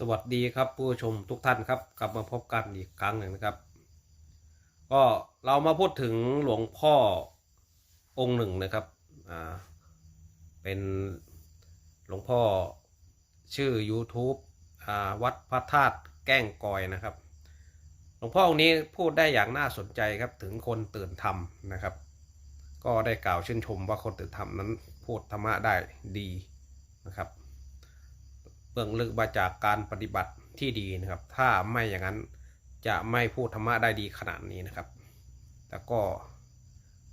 สวัสดีครับผู้ชมทุกท่านครับ กลับมาพบกันอีกครั้งหนึ่งนะครับ ก็เรามาพูดถึงหลวงพ่อองค์หนึ่งนะครับอ่าเป็นหลวงพ่อชื่อ YouTube อ่าวัดพระธาตุแก้งกอยนะครับ หลวงพ่อองค์นี้พูดได้อย่างน่าสนใจครับถึงคนตื่นธรรมนะครับ ก็ได้กล่าวชื่นชมว่าคนตื่นธรรมนั้นพูดธรรมะได้ดีนะครับ เบื้องลึกมาจากการปฏิบัติที่ดีนะครับ ถ้าไม่อย่างนั้นจะไม่พูดธรรมะได้ดีขนาดนี้นะครับ แต่ก็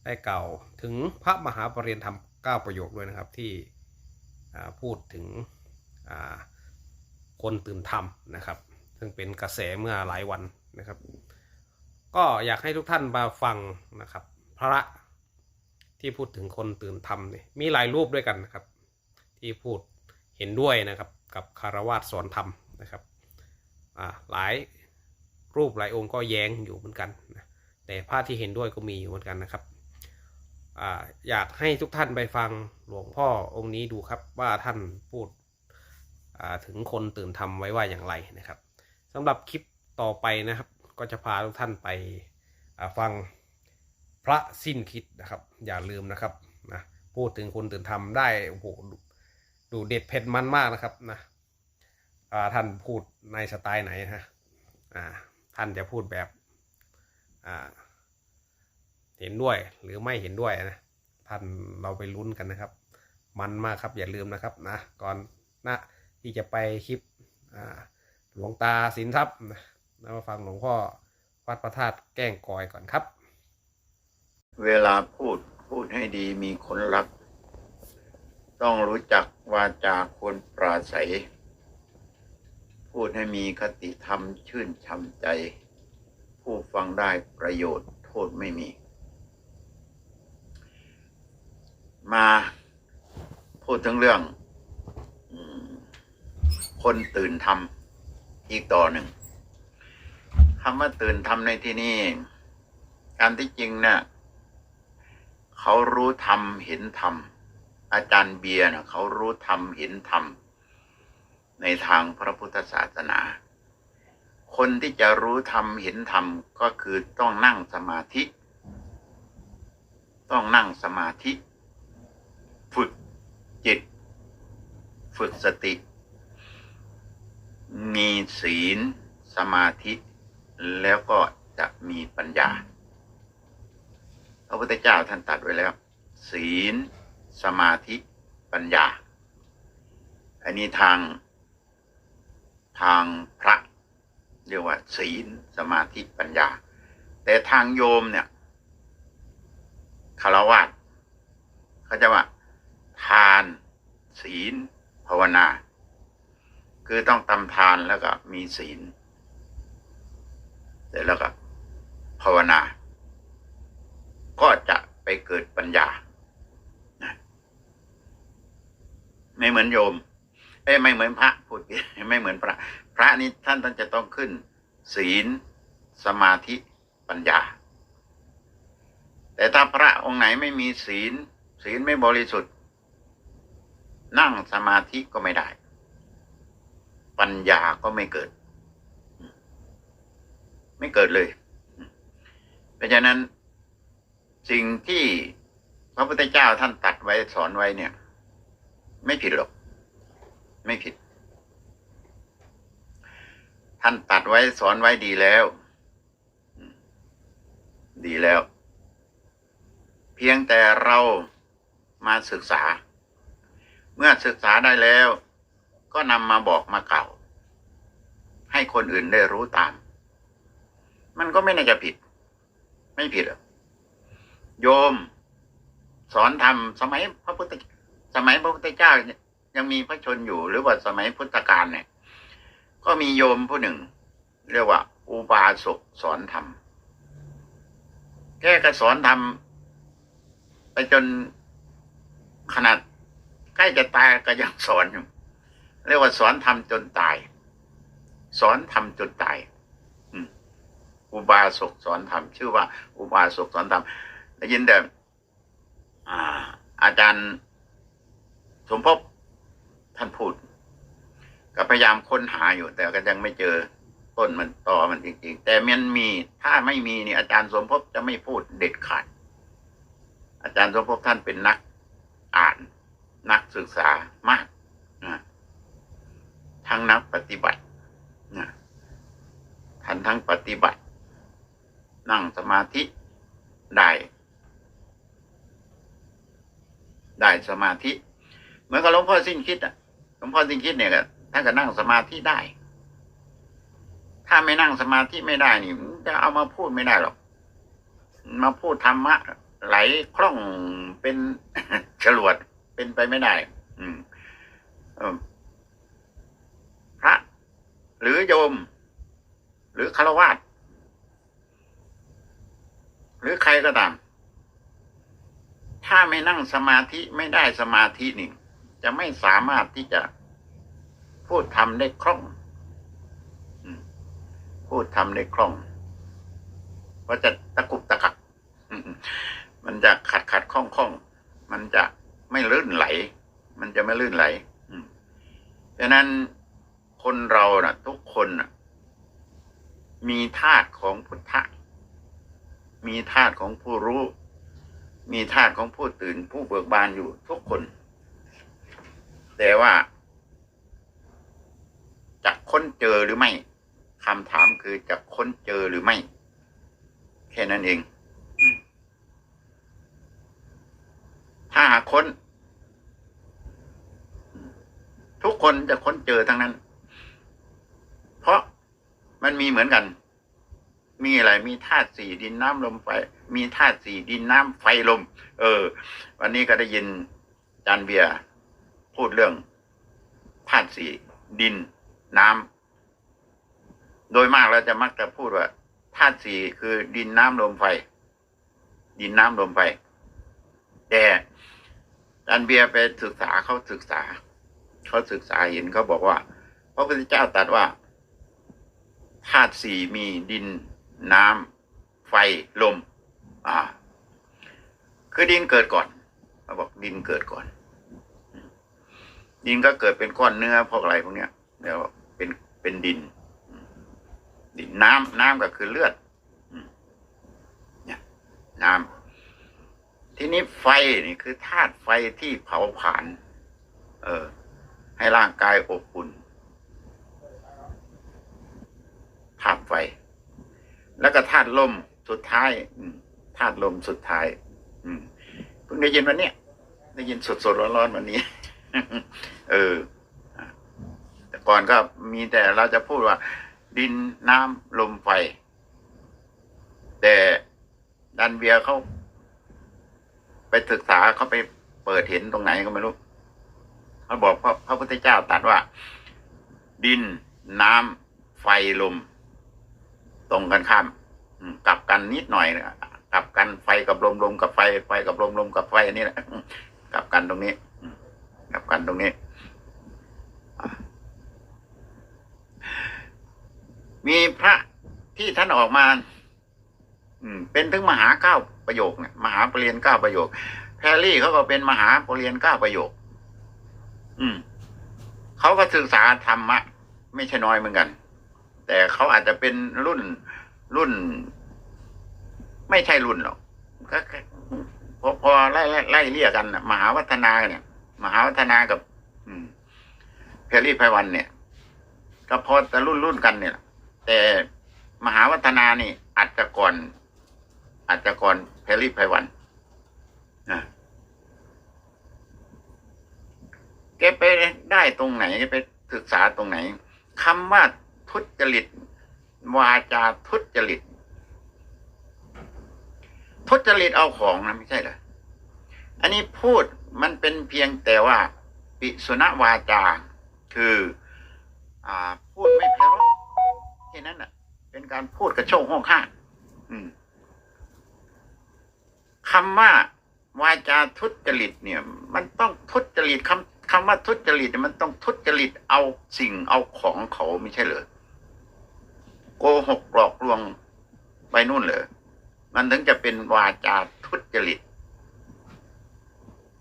ได้เก่าถึงพระมหาปรริยนธรรม9ประโยคด้วยนะครับที่พูดถึงคนตื่นธรรมนะครับ ซึ่งเป็นกระแสเมื่อหลายวันนะครับ ก็อยากให้ทุกท่านมาฟังนะครับ พระที่พูดถึงคนตื่นธรรมเนี่ยมีหลายรูปด้วยกันนะครับ ที่พูดเห็นด้วยนะครับ กับคารวาสสอนธรรมนะครับอ่าหลายรูปหลายองค์ก็แย้งอยู่เหมือนกันนะแต่พระที่เห็นด้วยก็มีอยู่เหมือนกันนะครับอ่าอยากให้ทุกท่านไปฟังหลวงพ่อองค์นี้ดูครับว่าท่านพูดอ่าถึงคนตื่นธรรมไว้ว่าอย่างไรนะครับสำหรับคลิปต่อไปนะครับ ก็จะพาทุกท่านไปอ่าฟังพระสิ้นคิดนะครับ อย่าลืมนะครับนะพูดถึงคนตื่นธรรมได้โอ้โหดูเด็ดเผ็ดมันมากนะครับนะ ท่านพูดในสไตล์ไหนฮะท่านจะพูดแบบเห็นด้วยหรือไม่เห็นด้วยนะท่านเราไปลุ้นกันนะครับ มันมากครับอย่าลืมนะครับนะก่อนนะที่จะไปคลิปหลวงตาสินทรัพย์นะนะมาฟังหลวงพ่อวัดพระธาตุแก้งกอยก่อนครับ เวลาพูดพูดให้ดีมีคนรัก ต้องรู้จักวาจาควรปราศัย พูดให้มีคติธรรมชื่นช่ำใจ ผู้ฟังได้ประโยชน์โทษไม่มี มาพูดถึงเรื่องคนตื่นทำอีกต่อหนึ่งคำว่าตื่นทำในที่นี้การที่จริงเนี่ยเขารู้ธรรมเห็นธรรมอาจารย์เบียร์นะเขารู้ธรรมเห็นธรรม ในทางพระพุทธศาสนา คนที่จะรู้ธรรมเห็นธรรมก็คือต้องนั่งสมาธิ ต้องนั่งสมาธิ ฝึกจิต ฝึกสติ มีศีลสมาธิแล้วก็จะมีปัญญา พระพุทธเจ้าท่านตัดไว้แล้ว ศีล สมาธิ ปัญญา อันนี้ทาง ทางพระเรียกว่า ศีลสมาธิปัญญา แต่ทางโยมเนี่ยคารวะเขาจะว่าทาน ศีล ภาวนา คือต้องทำทานแล้วก็มีศีลเสร็จแล้วก็ภาวนา ก็จะไปเกิดปัญญา ไม่เหมือนโยม เอ้ไม่เหมือนพระพูดผิดไม่เหมือนพระ พระนี่ท่านท่านจะต้องขึ้น ศีล สมาธิปัญญา แต่ถ้าพระองค์ไหนไม่มีศีล ศีลไม่บริสุทธิ์ นั่งสมาธิก็ไม่ได้ ปัญญาก็ไม่เกิด ไม่เกิดเลย เพราะฉะนั้นสิ่งที่พระพุทธเจ้าท่านตัดไว้สอนไว้เนี่ย ไม่ผิดหรอก ไม่ผิด ท่านตัดไว้สอนไว้ดีแล้ว ดีแล้ว เพียงแต่เรามาศึกษา เมื่อศึกษาได้แล้ว ก็นำมาบอกมาเก่า ให้คนอื่นได้รู้ตาม มันก็ไม่น่าจะผิด ไม่ผิดหรอกโยม สอนธรรมสมัยพระพุทธสมัยพระพุทธเจ้ายั ยังมีพระชนอยู่ หรือว่าสมัยพุทธกาลเนี่ย ก็มีโยมผู้หนึ่ง เรียกว่า อุบาสกสอนธรรมแกก็สอนธรรมไปจนขนาดใกล้จะตายก็ยังสอนอยู่เรียกว่าสอนธรรมจนตาย สอนธรรมจนตายอุบาสกสอนธรรมชื่อว่า อุบาสกสอนธรรมได้ยินแต่ออาจารย์สมภพ ท่านพูด ก็พยายามค้นหาอยู่ แต่ก็ยังไม่เจอต้นมันต่อมันจริงๆ แต่มันมีถ้าไม่มีนี่อาจารย์สมภพจะไม่พูดเด็ดขาด อาจารย์สมภพท่านเป็นนักอ่านนักศึกษามากนะทั้งนักปฏิบัตินะท่านทั้งปฏิบัติ นั่งสมาธิได้ได้สมาธิ เหมือนกับหลวงพ่อสิ้นคิดอะ ลวงพ่อสิ้นคิดเนี่ยท่านก็นั่งสมาธิได้ ถ้าไม่นั่งสมาธิไม่ได้นี่จะเอามาพูดไม่ได้หรอก มาพูดธรรมะ ไหลคล่องเป็นฉลวดเป็นไปไม่ได้ อืมเอิ่มพระหรือโยม หรือคารวาสหรือใครก็ตาม ถ้าไม่นั่งสมาธิไม่ได้สมาธินี่ จะไม่สามารถที่จะพูดทำได้คล่องพูดทำได้คล่องเพราะจะตะกุกตะกักมันจะขัดขัดข้องข้องมันจะไม่ลื่นไหล มันจะไม่ลื่นไหลอืมฉะนั้นคนเรานะ่ะ ทุกคนนะมีธาตุของพุทธะ มีธาตุของผู้รู้ มีธาตุของผู้ตื่นผู้เบิกบานอยู่ทุกคน แต่ว่าจะค้นเจอหรือไม่คำถามคือจะค้นเจอหรือไม่ แค่นั้นเอง ถ้าหากค้น ทุกคนจะค้นเจอทั้งนั้น เพราะมันมีเหมือนกัน มีอะไร มีธาตุสี่ดินน้ำลมไฟ มีธาตุสี่ดินน้ำไฟลม เออ วันนี้ก็ได้ยินจารย์เบียร์ พูดเรื่องธาตุสี่ดินน้ำโดยมากเราจะมักจะพูดว่าธาตุสี่คือดินน้ำลมไฟ ดินน้ำลมไฟ แต่อาจารย์เบียไปศึกษาเขาศึกษาเขาศึกษาเห็นเขาบอกว่าพระพุทธเจ้าตรัสว่าธาตุสี่มีดินน้ำไฟลม อ่า คือดินเกิดก่อนเขาบอกดินเกิดก่อน ดินก็เกิดเป็นก้อนเนื้อพวกอะไรพวกเนี้ยเดี๋ยวเป็นเป็นดิน ดินน้ำน้ำก็คือเลือดเนี่ยน้ำทีนี้ไฟนี่คือธาตุไฟที่เผาผลาญเออ ให้ร่างกายอบอุ่นธาตุไฟ แล้วก็ธาตุลมสุดท้ายธาตุลมสุดท้าย อืมเพิ่งได้ยินวันเนี้ยได้ยินสดสดๆร้อนๆวันนี้ เออ แต่ก่อนก็มีแต่เราจะพูดว่า ดินน้ำลมไฟ แต่ดันเบียร์เขาไปศึกษาเขาไปเปิดเห็นตรงไหนก็ไม่รู้เขาบอกพระพระพุทธเจ้าตรัสว่า ดินน้ำไฟลม ตรงกันข้ามกลับกันนิดหน่อยนะกลับกันไฟกับลมลมกับไฟไฟกับลมลมกับไฟนี่แหละกลับกันตรงนี้ กลับกันตรงนี้ มีพระที่ท่านออกมา อืม เป็นถึงมหาเก้าประโยคเนี่ยมหาปรริญญาเก้าประโยคแพรรี่เขาก็เป็นมหาปรริญญาเก้าประโยค อืมเขาก็ศึกษาธรรมะ ไม่ใช่น้อยเหมือนกัน แต่เขาอาจจะเป็นรุ่นรุ่น ไม่ใช่รุ่นหรอกก็พอพอไล่ไล่ไล่เรียกกันมหาวัฒนาเนี่ย มหาวัฒนากับอืมเพรรี่ไพวันเนี่ย ก็พอแต่รุ่นรุ่นกันเนี่ย แต่มหาวัฒนานี่อาจจะก่อนอาจจะก่อนเพรรี่ไพวันนะแกไปได้ตรงไหนแกไปศึกษาตรงไหนคำว่าทุจริตวาจาทุจริตทุจริตเอาของนะไม่ใช่เหรออันนี้พูด มันเป็นเพียงแต่ว่า ปิสุณวาจา คืออ่าพูดไม่ไพราะแค่นั้นน่ะ เป็นการพูดกระโชกห้องข้างอืมคำว่าวาจาทุจริตเนี่ย มันต้องทุจริตคำคำว่าทุจริตมันต้องทุจริตเอาสิ่งเอาของเขาไม่ใช่เหรอโกหกหลอกลวงไปนู่นเหรอมันถึงจะเป็นวาจาทุจริต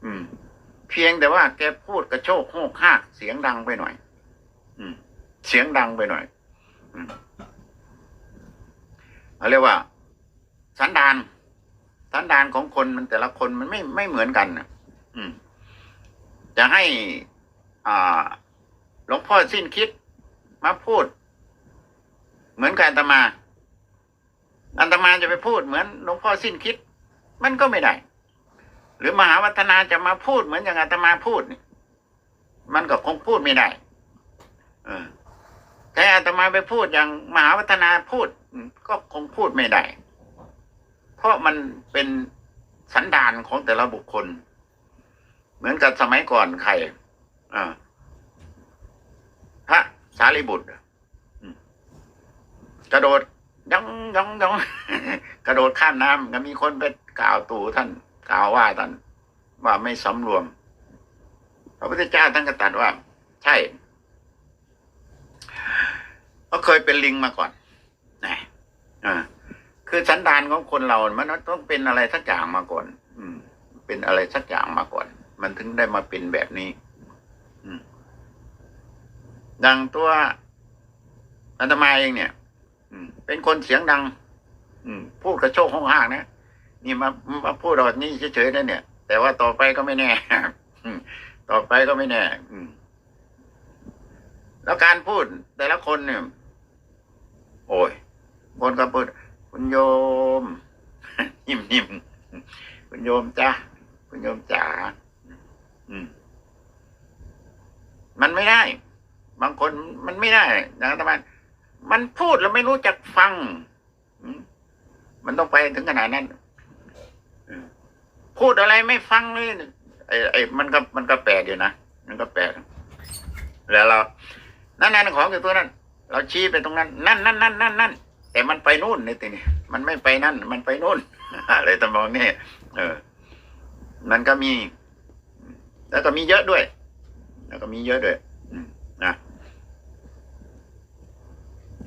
อืม เพียงแต่ว่าแกพูดกระโชกโหกหากเสียงดังไปหน่อย อืม เสียงดังไปหน่อย อืมเรียกว่า สันดานสันดานของคนมันแต่ละคนมันไม่ไม่เหมือนกันนะอืม จะให้ อ่าหลวงพ่อสิ้นคิดมาพูด เหมือนกับอาตมาอาตมาจะไปพูดเหมือนหลวงพ่อสิ้นคิด มันก็ไม่ได้ หรือมหาวัฒนาจะมาพูดเหมือนอย่างอาตมาพูดนี่มันก็คงพูดไม่ได้ เออแต่อาตมาไปพูดอย่างมหาวัฒนาพูดก็คงพูดไม่ได้ เพราะมันเป็นสันดานของแต่ละบุคคล เหมือนกับสมัยก่อนใครพระสารีบุตรกระโดดย่องย่องย่องกระโดดข้ามน้ำก็มีคนไปกล่าวตู่ท่าน กล่าวว่าท่านว่าไม่สำรวม พระพุทธเจ้าท่านก็ตรัสว่า ใช่ก็เคยเป็นลิงมาก่อนนะอ่าคือสันดานของคนเรา มันต้องเป็นอะไรสักอย่างมาก่อน อืม เป็นอะไรสักอย่างมาก่อน มันถึงได้มาเป็นแบบนี้ อืมดังตัวอาตมาเองเนี่ยอืมเป็นคนเสียงดัง อืมพูดกระโชกห้องห้างนะ นี่มามาพูดแบบนี้เฉยๆนะเนี่ย แต่ว่าต่อไปก็ไม่แน่ต่อไปก็ไม่แน่แล้วการพูดแต่ละคนเนี่ย โอ้ยคนก็พูดคุณโยมยิ้มยิ้มคุณโยมจ้าคุณโยมจ๋าอืม มันไม่ได้ บางคนมันไม่ได้นะทำไมมันพูดแล้วไม่รู้จักฟัง มันต้องไปถึงขนาดนั้น พูดอะไรไม่ฟังเลยไอ้ไอ้มันก็มันก็แปลกอยู่นะมันก็แปลกแล้วเรา นั่นนั่นของอยู่ตัวนั้น เราชี้ไปตรงนั้น นั่นนั่นนั่นนั่นนั่นแต่มันไปนู่นนี่ทีนี่มันไม่ไปนั่น มันไปนู่นอะไรตำนองนี้เออ มันก็มี แล้วก็มีเยอะด้วย แล้วก็มีเยอะด้วยนะ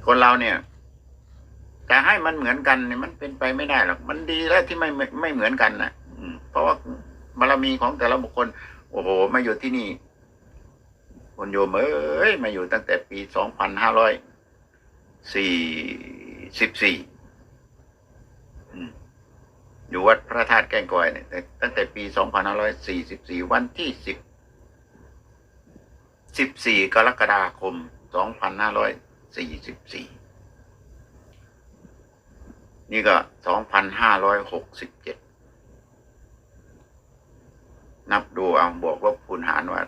คนเราเนี่ยจะให้มันเหมือนกันเนี่ยมันเป็นไปไม่ได้หรอกมันดีแล้วที่ไม่ไม่เหมือนกันนะ เพราะว่าบารมีของแต่ละบุคคล โอ้โห มาอยู่ที่นี่คนโยมเอ้ยมาอยู่ตั้งแต่ปีสองพันห้าร้อยสี่สิบสี่อยู่วัดพระธาตุแก้งกอยเนี่ยตั้งแต่ปีสองพันห้าร้อยสี่สิบสี่วันที่สิบสิบสี่กรกฎาคมสองพันห้าร้อยสี่สิบสี่นี่ก็สองพันห้าร้อยหกสิบเจ็ด นับดูเอาบวกลบคูณหารว่า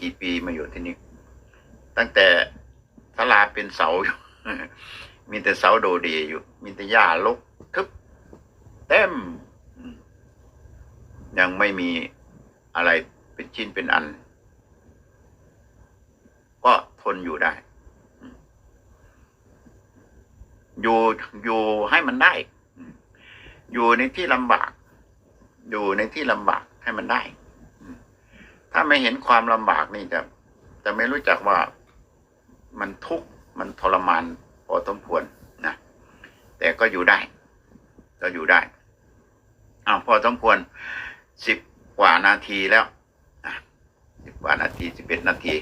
กี่ปีมาอยู่ที่นี่ ตั้งแต่ศาลาเป็นเสาอยู่ มีแต่เสาโดเดอยู่ มีแต่หญ้าลกทึบเต็ม ยังไม่มีอะไรเป็นชิ้นเป็นอัน ก็ทนอยู่ได้ อยู่อยู่ให้มันได้ อยู่ในที่ลำบาก อยู่ในที่ลำบากให้มันได้ ถ้าไม่เห็นความลำบากนี่จะจะไม่รู้จักว่ามันทุกข์มันทรมานพอสมควรนะแต่ก็อยู่ได้ก็อยู่ได้อ้าวพอสมควรสิบกว่านาทีแล้วสิบกว่านาทีสิบเอ็ดนาที